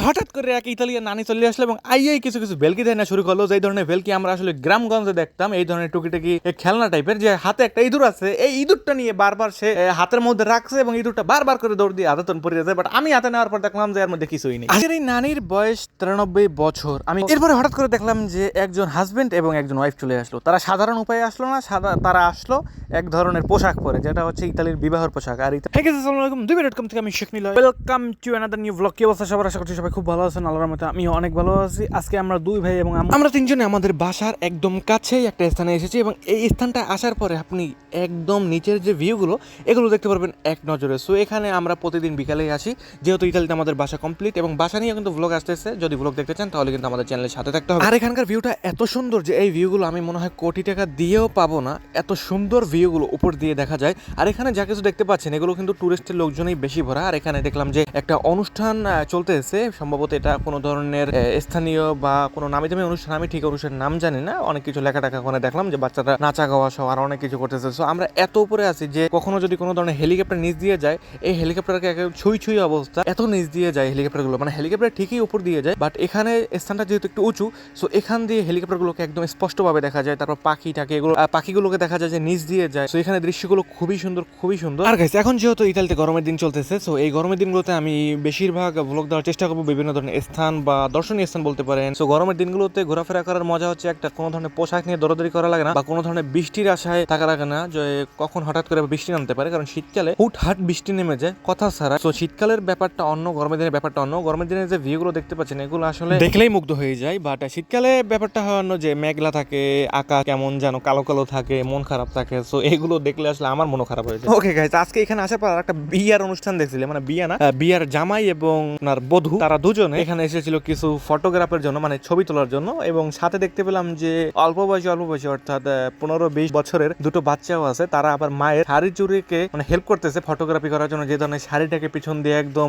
হঠাৎ করে এক ইতালিয়ান নানি চলে আসলো এবং আইয়াই কিছু কিছু ভেলকি দেয় না শুরু করল। যে ধরনের ভেলকি আমরা আসলে গ্রামগঞ্জে দেখতাম এই ধরনের টুকিটাকি খেলনা টাইপের যে হাতে একটা ইঁদুর আছে এই ইঁদুরটা নিয়ে বারবার সে হাতের মধ্যে রাখছে এবং ইঁদুরটা বারবার করে দৌড় দিয়ে আদাতন পড়ে যাচ্ছে। বাট আমি হাতে নেওয়ার পর দেখলাম যে এর মধ্যে কিছুই নেই। আগের এই নানির বয়স তিরানব্বই বছর। আমি এরপরে হঠাৎ করে দেখলাম যে একজন হাজবেন্ড এবং একজন ওয়াইফ চলে আসলো। তারা সাধারণ উপায়ে আসলো না তারা আসলো এক ধরনের পোশাক পরে যেটা হচ্ছে ইতালির বিবাহের পোশাক। আর ইতা- Hey guys, আসসালামু আলাইকুম। দুই ডট কম থেকে আমি Sheikh Niloy. Welcome to another new blog কি অবস্থা সবার? আশা করছি সবাই খুব ভালো আছেন আল্লাহর মতো আমিও অনেক ভালো আছি। আজকে আমরা দুই ভাই এবং আমরা তিনজনে আমাদের বাসার একদম কাছেই একটা স্থানে এসেছি এবং এই স্থানটা আসার পরে আপনি একদম নিচের যে ভিউগুলো এগুলো দেখতে পারবেন এক নজরে। সো এখানে আমরা প্রতিদিন বিকালেই আসি। যেহেতু ইতালিতে আমাদের বাসা কমপ্লিট এবং বাসা নিয়ে কিন্তু ব্লগ আসতেছে। যদি ব্লগ দেখতে চান তাহলে কিন্তু আমাদের চ্যানেলের সাথে থাকতে হবে। আর এখানকার ভিউটা এত সুন্দর যে এই ভিউগুলো আমি মনে হয় কোটি টাকা দিয়েও পাবো না। এত সুন্দর ভিউগুলো উপর দিয়ে দেখা যায়। আর এখানে যা কিছু দেখতে পাচ্ছেন এগুলো কিন্তু টুরিস্টের লোকজনই বেশি ভরা। আর এখানে দেখলাম যে একটা অনুষ্ঠান চলতেছে। সম্ভবত এটা কোনো ধরনের স্থানীয় বা কোনো নামি দামি অনুষ্ঠান, আমি ঠিক অনুষ্ঠানের নাম জানি না, অনেক কিছু লেখা টাকা ওখানে দেখলাম যে বাচ্চারা নাচা গাওয়া সহ আর অনেক কিছু করতেছে। সো আমরা এত উপরে আছি যে কখনো যদি কোনো ধরনের হেলিকপ্টার নিচ দিয়ে যায়, এই হেলিকপ্টারকে একেবারে ছুঁই ছুঁই অবস্থা, এত নিচ দিয়ে যায় হেলিকপ্টারগুলো। মানে হেলিকপ্টার ঠিকই উপর দিয়ে যায় বাট এখানে স্থানটা যেহেতু একটু উঁচু সো এখান দিয়ে হেলিকপ্টারগুলোকে একদম স্পষ্টভাবে দেখা যায়। তারপর পাখি পাখিটাকে এগুলো পাখিগুলোকে দেখা যায় যে নিচ দিয়ে যায়। সো এখানে দৃশ্যগুলো খুবই সুন্দর খুবই সুন্দর। আর গাইস এখন যেহেতু ইতালিতে গরমের দিন চলতেছে সো এই গরমের দিনগুলোতে আমি বেশিরভাগ ব্লগ দেওয়ার চেষ্টা করব বিভিন্ন ধরনের স্থান বা দর্শনীয় স্থান বলতে পারেন। সো গরমের দিনগুলোতে ঘোরাফেরা করার মজা হচ্ছে একটা, কোনো ধরনের পোশাক নিয়ে দৌড়াদৌড়ি করা লাগে না বা কোনো ধরনের বৃষ্টির আশায় থাকা লাগে না যে কখন হঠাৎ করে বৃষ্টি নামতে পারে। কারণ শীতকালে হুট হাট বৃষ্টি নেমে যায়, কথা ছাড়া। তো শীতকালের ব্যাপারটা অন্য, গরমের দিনের ব্যাপারটা অন্য। গরমের দিনে যে ভিউগুলো দেখতে পাচ্ছেন, এগুলো আসলে দেখলেই মুগ্ধ হয়ে যায়। বাট শীতকালে ব্যাপারটা হয় অন্য যে মেঘলা থাকে, আকাশ কেমন যেন কালো কালো থাকে, মন খারাপ থাকে। সো এগুলো দেখলে আসলে আমার মনও খারাপ হয়ে যায়। ওকে গাইজ আজকে এখানে আসার পর একটা বিয়ার অনুষ্ঠান দেখছিলাম। মানে বিয়া না বিয়ার জামাই এবং ওনার বধূ, তারা দুজনে এখানে এসেছিল কিছু ফটোগ্রাফের জন্য মানে ছবি তোলার জন্য এবং সাথে দেখতে পেলাম যে অল্প বয়সী অল্প বয়সী অর্থাৎ পনেরো বিশ বছরের দুটো বাচ্চাও আছে। তারা আবার মায়ের শাড়ি চুরিকে মানে হেল্প করতেছে ফটোগ্রাফি করার জন্য যে ধরনের শাড়িটাকে পিছন দিয়ে একদম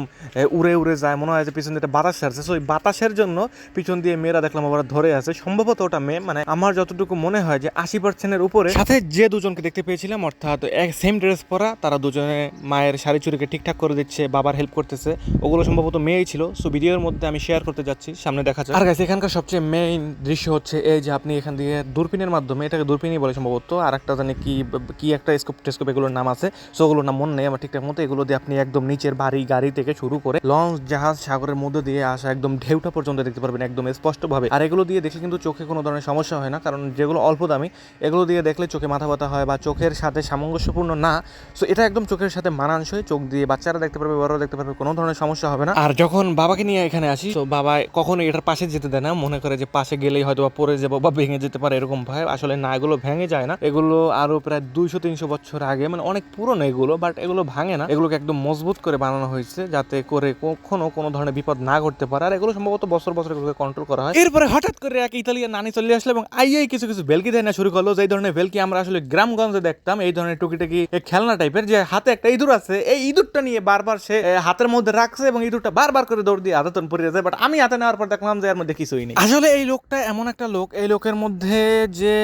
উড়ে উড়ে যায়। মনে হয় যে পিছন দিয়ে বাতাস ছাড়ছে। সো ওই বাতাসের জন্য পিছন দিয়ে মেয়েরা দেখলাম আবার ধরে আছে। সম্ভবত ওটা মেয়ে মানে আমার যতটুকু মনে হয় যে আশি পার্সেন্টের উপরে সাথে যে দুজনকে দেখতে পেয়েছিলাম অর্থাৎ এক সেম ড্রেস পরা তারা দুজনে মায়ের শাড়ি চুরিকে ঠিকঠাক করে দিচ্ছে বাবার হেল্প করতেছে। ওগুলো সম্ভবত মেয়েই ছিল। সো ভিডিওর মধ্যে আমি শেয়ার করতে যাচ্ছি সামনে দেখা যায় আর গাছ এখানকার সবচেয়ে মেইন দৃশ্য হচ্ছে এই যে আপনি এখান দিয়ে দূরবীনের মাধ্যমে এটাকে দূরবীনই বলে সম্ভবত আর একটা জানি কি কি একটা স্কোপ টেস্কোপ এগুলোর নাম আছে সো ওগুলোর নাম মনে নেই আমার ঠিকঠাক মতো এগুলো দিয়ে আপনি একদম নিচের বাড়ি গাড়ি থেকে শুরু করে লঞ্চ জাহাজ সাগরের মধ্যে দিয়ে আসা একদম ঢেউটা পর্যন্ত দেখতে পারবেন একদম স্পষ্টভাবে। আর এগুলো দিয়ে দেখলে কিন্তু চোখে কোনো ধরনের সমস্যা হয় না কারণ যেগুলো অল্প দামি এগুলো দিয়ে দেখলে চোখে মাথা ব্যথা হয় বা চোখের সাথে সামঞ্জস্যপূর্ণ না সো এটা একদম চোখের সাথে মানানসই চোখ দিয়ে বাচ্চারা দেখতে পারবে বড়রা দেখতে পারবে কোনো ধরনের সমস্যা হবে না। আর যখন বাবাকে নিয়ে এখানে আসি। তো বাবা কখনো এটার পাশে যেতে দেয় না। মনে করে যে পাশে গেলেই হয়তো বা পড়ে যাব বা ভেঙে যেতে পারে এরকম ভয়। আসলে না, এগুলো ভেঙে যায় না। এগুলো আরও প্রায় দুইশো, তিনশো বছর আগে মানে অনেক পুরনো এগুলো বাট এগুলো ভাঙে না। এগুলোকে একদম মজবুত করে বানানো হয়েছে যাতে করে কখনো কোনো ধরনের বিপদ না ঘটতে পারে। আর এগুলো সম্ভবত বছর বছর এগুলোকে কন্ট্রোল করা হয়। এরপরে হঠাৎ করে এক ইতালিয়ান নানি চলে আসলো এবং আইয়াই কিছু কিছু ভেলকি দেয় না শুরু করল। যে ধরনের ভেলকি আমরা আসলে গ্রামগঞ্জে দেখতাম, এই ধরনের টুকিটাকি খেলনা টাইপের যে হাতে একটা ইঁদুর আছে, এই ইঁদুরটা নিয়ে বারবার সে হাতের মধ্যে রাখছে এবং ইঁদুরটা বারবার করে দৌড় দিয়ে আদাতন পড়ে যায় বাট আমি হাতে নেওয়ার পর দেখলাম যে এর মধ্যে কিছুই নেই। আসলে এই লোকটা এমন একটা লোক এই লোকের মধ্যে যে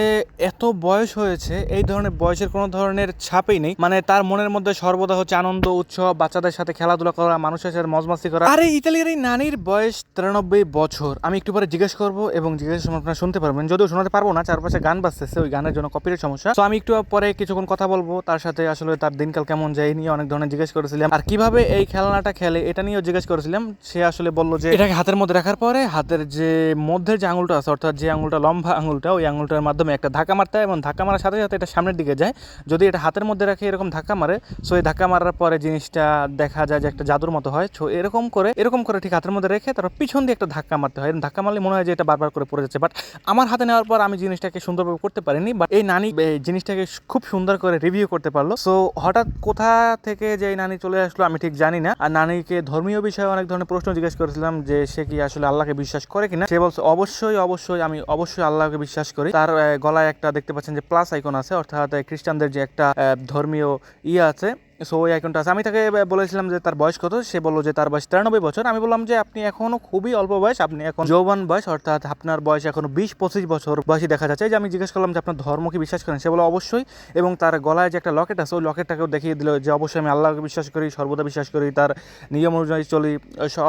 এত বয়স হয়েছে এই ধরনের বয়সের কোনো ধরনের ছাপই নেই। মানে তার মনের মধ্যে সর্বদা হচ্ছে আনন্দ উৎসব বাচ্চাদের সাথে খেলাধুলা করা মানুষের সাথে মজমাস্তি করা। আরে ইতালিয়ার এই নানির বয়স তিরানব্বই বছর। আমি একটু পরে জিজ্ঞেস করব এবং জিজ্ঞেস সময় আপনারা শুনতে পারবেন। যদিও শোনাতে পারব না চারপাশে গান বাজতেছে ওই গানের জন্য কপিরের সমস্যা। তো আমি একটু পরে কিছুক্ষণ কথা বলব তার সাথে আসলে তার দিনকাল কেমন যায় নিয়ে অনেক ধরনের জিজ্ঞেস করেছিলাম। আর কীভাবে এই খেলনাটা খেলে এটা নিয়েও জিজ্ঞেস করেছিলাম সে আসলে বলল যে এটাকে হাতের মধ্যে রাখার পরে হাতের যে মধ্যের যে আঙুলটা আছে, অর্থাৎ যে আঙুলটা, লম্বা আঙুলটা, ওই আঙুলটার মাধ্যমে একটা ধাক্কা মারতে হয় এবং ধাক্কা মারার সাথে সাথে এটা সামনের দিকে যায়। যদি এটা হাতের মধ্যে রাখে, এরকম ধাক্কা মারে সো এই ধাক্কা মারার পরে জিনিসটা দেখা যায় যে একটা জাদুর মতো হয়। সো এরকম করে এরকম করে ঠিক হাতের মধ্যে রেখে তারপর পিছন দিয়ে একটা ধাক্কা মারতে হয়। ধাক্কা মারলে মনে হয় যে এটা বারবার করে পড়ে যাচ্ছে। বাট আমার হাতে নেওয়ার পর আমি জিনিসটাকে সুন্দরভাবে করতে পারিনি। বাট এই নানি জিনিসটাকে খুব সুন্দর করে রিভিউ করতে পারল। সো হঠাৎ কোথা থেকে যে এই নানি চলে আসলো আমি ঠিক জানি না। আর নানিকে ধর্মীয় বিষয়ে অনেক ধরনের প্রশ্ন জিজ্ঞেস করেছিলাম যে সে কি আসলে আল্লাহকে বিশ্বাস করে কিনা? সে বলছে, অবশ্যই অবশ্যই, আমি অবশ্যই আল্লাহকে বিশ্বাস করি। তার গলায় একটা দেখতে পাচ্ছেন যে প্লাস আইকন আছে, অর্থাৎ খ্রিস্টানদের যে একটা ধর্মীয় ইয়ে আছে সো ওই আইকনটা আছে। আমি তাকে বলেছিলাম যে তার বয়স কত? সে বলল যে তার বয়স তিরানব্বই বছর। আমি বললাম যে আপনি এখনও খুবই অল্প বয়স। আপনি এখন যৌবন বয়স, অর্থাৎ আপনার বয়স এখনও বিশ পঁচিশ বছর বয়সী দেখা যাচ্ছে। যে আমি জিজ্ঞেস করলাম যে আপনার ধর্ম কি বিশ্বাস করেন? সে বলো অবশ্যই। এবং তার গলায় যে একটা লকেট আছে, ওই লকেটটাকেও দেখিয়ে দিল যে অবশ্যই আমি আল্লাহকে বিশ্বাস করি, সর্বদা বিশ্বাস করি। তার নিয়ম অনুযায়ী চলি।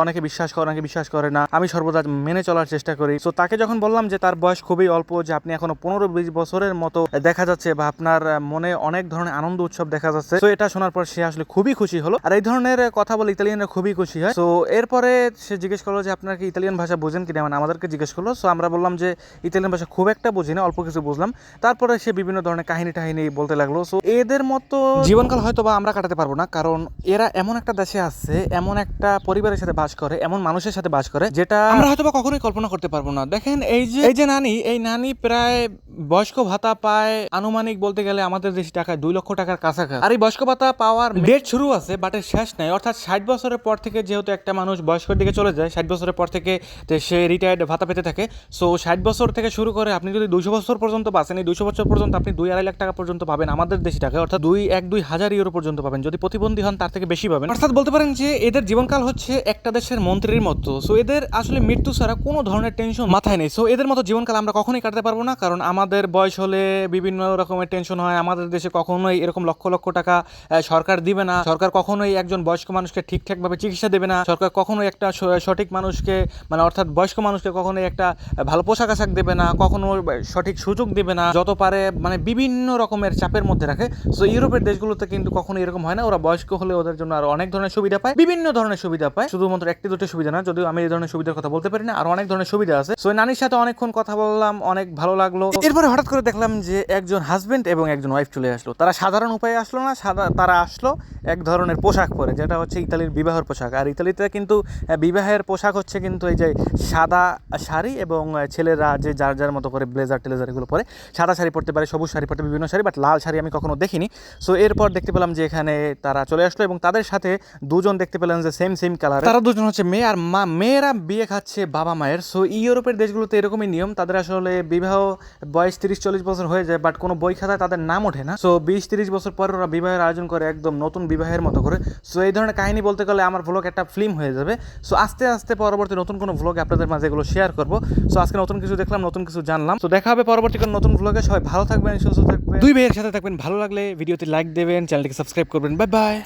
অনেকে বিশ্বাস করে, অনেকে বিশ্বাস করে না। আমি সর্বদা মেনে চলার চেষ্টা করি। সো তাকে যখন বললাম যে তার বয়স খুবই অল্প, যে আপনি এখনও পনেরো বিশ বছরের মতো দেখা যাচ্ছে বা আপনার মনে অনেক ধরনের আনন্দ, উৎসব দেখা যাচ্ছে। তো এটা শোনার পর সে আসলে খুবই খুশি হলো। আর এই ধরনের কথা বলে ইতালিয়ানরা খুবই খুশি হয়। তো এরপরে সে জিজ্ঞেস করল যে আপনার কি ইতালিয়ান ভাষা বোঝেন কিনা? মানে আমাদেরকে জিজ্ঞেস করল। সো আমরা বললাম যে ইতালিয়ান ভাষা খুব একটা বুঝি না অল্প কিছু বুঝলাম। তারপরে সে বিভিন্ন ধরনের কাহিনী টাহিনী বলতে লাগল। সো এদের মতো জীবনকাল হয়তো বা আমরা কাটাতে পারব না কারণ এরা এমন একটা দেশে আছে এমন একটা পরিবারের সাথে বাস করে এমন মানুষের সাথে বাস করে যেটা আমরা হয়তো বা কখনোই কল্পনা করতে পারব না। দেখেন এই যে এই যে নানি এই নানি প্রায় বয়স্ক ভাতা পায় আনুমানিক বলতে গেলে আমাদের দেশে টাকায় দুই লক্ষ টাকার কাছাকাছি। আর এই বয়স্ক ভাতা পাওয়ার ডেট শুরু আছে বাট এর শেষ নাই। অর্থাৎ ষাট বছরের পর থেকে যেহেতু একটা মানুষ বয়স্কের দিকে চলে যায় ষাট বছরের পর থেকে সে রিটায়ার্ড ভাতা পেতে থাকে। সো ষাট বছর থেকে শুরু করে আপনি যদি দুশো বছর পর্যন্ত বাঁচেন এই দুশো বছর পর্যন্ত আপনি দুই আড়াই লাখ টাকা পর্যন্ত পাবেন আমাদের দেশি টাকা অর্থাৎ দুই এক দুই হাজার ইউরো পর্যন্ত পাবেন। যদি প্রতিবন্ধী হন তার থেকে বেশি পাবেন। অর্থাৎ বলতে পারেন যে এদের জীবনকাল হচ্ছে একটা দেশের মন্ত্রীর মতো। সো এদের আসলে মৃত্যু ছাড়া কোনো ধরনের টেনশন মাথায় নেই। সো এদের মতো জীবনকাল আমরা কখনোই কাটাতে পারব না কারণ আমাদের বয়স হলে বিভিন্ন রকমের টেনশন হয়। আমাদের দেশে কখনোই এরকম লক্ষ লক্ষ টাকা সরকার দিবে না। সরকার কখনোই একজন বয়স্ক মানুষকে ঠিকঠাকভাবে চিকিৎসা দেবে না। সরকার কখনোই একটা সঠিক মানুষকে মানে অর্থাৎ বয়স্ক মানুষকে কখনোই একটা ভালো পোশাক আশাক দেবে না, কখনো সঠিক সুযোগ দেবে না। যত পারে মানে বিভিন্ন রকমের চাপের মধ্যে রাখে। সো ইউরোপের দেশগুলোতে কিন্তু কখনো এরকম হয় না। ওরা বয়স্ক হলে ওদের জন্য আরও অনেক ধরনের সুবিধা পায়। বিভিন্ন ধরনের সুবিধা পায়। শুধুমাত্র একটি দুটো সুবিধা না, যদিও আমি এই ধরনের সুবিধার কথা বলতে পারি না, আর অনেক ধরনের সুবিধা আছে। সো নানির সাথে অনেকক্ষণ কথা বললাম, অনেক ভালো লাগল। এরপরে হঠাৎ করে দেখলাম যে একজন হাজবেন্ড এবং একজন ওয়াইফ চলে আসলো। তারা সাধারণ উপায়ে আসলো না সাদা তারা আসলো এক ধরনের পোশাক পরে, যেটা হচ্ছে ইতালির বিবাহের পোশাক। আর ইতালিতে কিন্তু বিবাহের পোশাক হচ্ছে কিন্তু এই যে সাদা শাড়ি এবং ছেলেরা যে যার যার মতো করে ব্লেজার টেলেজার এগুলো পরে, সাদা শাড়ি পরতে পারে, সবুজ শাড়ি পরতে বিভিন্ন শাড়ি বাট লাল শাড়ি আমি কখনো দেখিনি। সো এরপর দেখতে পেলাম যে এখানে তারা চলে আসলো এবং তাদের সাথে দুজন দেখতে পেলাম যে সেম সেম কালার তারা দুজন হচ্ছে মেয়ে আর মা, মেয়েরা বিয়ে খাচ্ছে বাবা মায়ের সো ইউরোপের দেশগুলোতে এরকমই নিয়ম। তাদের আসলে বিবাহ বয়স তিরিশ, চল্লিশ বছর হয়ে যায় বাট কোনো বই খাতায় তাদের নাম ওঠে না। সো বিশ, তিরিশ বছর পর ওরা বিবাহের আয়োজন করে একদম নতুন বিবাহের মতো করে। সো এই ধরনের কাহিনী বলতে গেলে আমার ভ্লগ একটা ফিল্ম হয়ে যাবে। সো আস্তে আস্তে পরবর্তী নতুন কোনো ভ্লগ আপনাদের মাঝে এগুলো শেয়ার করব। সো আজকে নতুন কিছু দেখলাম, নতুন কিছু জানলাম। তো দেখা হবে পরবর্তী কোনো নতুন ভ্লগে সবাই ভালো থাকবেন, সুস্থ থাকবেন। দুই ভাইয়ের সাথে থাকবেন, ভালো লাগলে ভিডিওতে লাইক দেবেন চ্যানেলটিকে সাবস্ক্রাইব করবেন। Bye bye